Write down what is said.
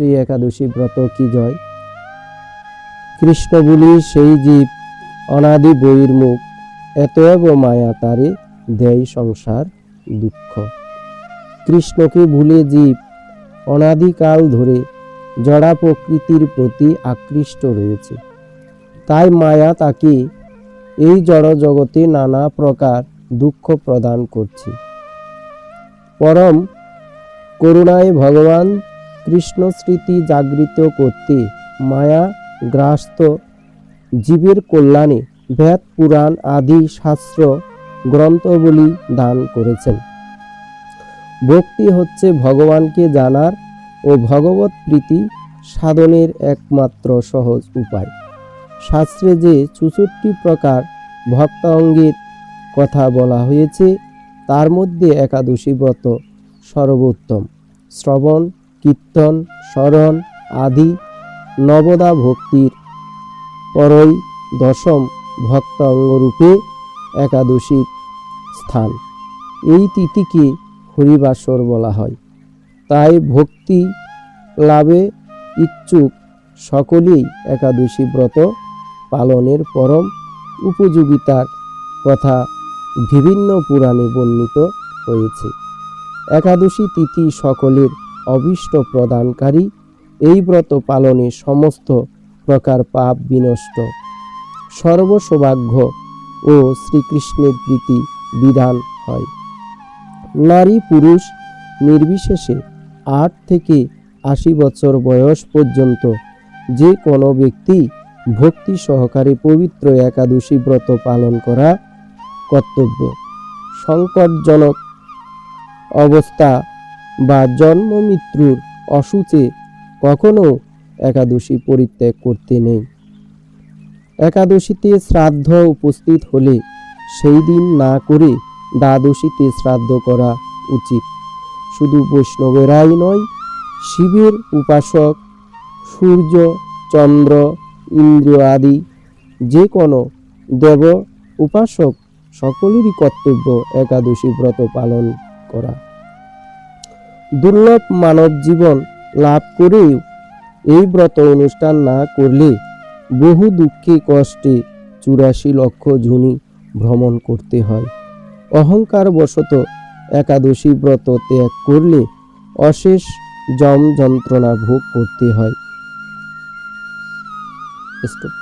শ্রী একাদশী ব্রত কি জয়? কৃষ্ণ বলি, সেই জীব অনাদি বহির্মুখ এতএব মায়া তারে দেয় সংসার দুঃখ। কৃষ্ণকে ভুলে জীব অনাদিকাল ধরে জড়া প্রকৃতির প্রতি আকৃষ্ট রয়েছে। তাই মায়া তাকে এই জড় জগতে নানা প্রকার দুঃখ প্রদান করছে। পরম করুণায় ভগবান কৃষ্ণ স্মৃতি জাগৃত করতে মায়া গ্রাস্ত জীবের কল্যাণে বেদ, পুরাণ আদি শাস্ত্র গ্রন্থগুলি দান করেছেন। ভক্তি হচ্ছে ভগবানকে জানার ও ভগবত প্রীতি সাধনের একমাত্র সহজ উপায়। শাস্ত্রে যে চুষট্টি প্রকার ভক্তাঙ্গের কথা বলা হয়েছে, তার মধ্যে একাদশী ব্রত সর্বোত্তম। শ্রবণ কীর্তন, স্মরণ আদি নবদা ভক্তির পরই দশম ভক্তাঙ্গরূপে একাদশীর স্থান। এই তিথিকে হরিবাসর বলা হয়। তাই ভক্তি লাভে ইচ্ছুক সকলেই একাদশী ব্রত পালনের পরম উপযোগিতার কথা বিভিন্ন পুরাণে বর্ণিত হয়েছে। একাদশী তিথি সকলের অভীষ্ট প্রদানকারী, এই ব্রত পালনে সমস্ত প্রকার পাপ বিনষ্ট। সর্বসৌভাগ্য ও শ্রীকৃষ্ণের প্রীতি বিধান হয়। নারী পুরুষ নির্বিশেষে আট থেকে আশি বছর বয়স পর্যন্ত যে কোনো ব্যক্তি ভক্তি সহকারে পবিত্র একাদশী ব্রত পালন করা কর্তব্য। সংকটজনক অবস্থা বা জন্ম মৃত্যুর অসুচে কখনো একাদশী পরিত্যাগ করতে নেই। একাদশীতে শ্রাদ্ধ উপস্থিত হলে সেই দিন না করে দ্বাদশীতে শ্রাদ্ধ করা উচিত। শুধু বৈষ্ণবেরাই নয়, শিবের উপাসক, সূর্য, চন্দ্র ইন্দ্র আদি যে কোনো দেব উপাসক সকলেরই কর্তব্য একাদশী ব্রত পালন করা। দুর্লভ মানব জীবন লাভ করেও এই ব্রত অনুষ্ঠান না করলে বহু দুঃখে কষ্টে চুরাশি লক্ষ ঝুনি ভ্রমণ করতে হয়। অহংকার বশত একাদশী ব্রত ত্যাগ করলে অশেষ জম যন্ত্রণা ভোগ করতে হয়। স্টপ।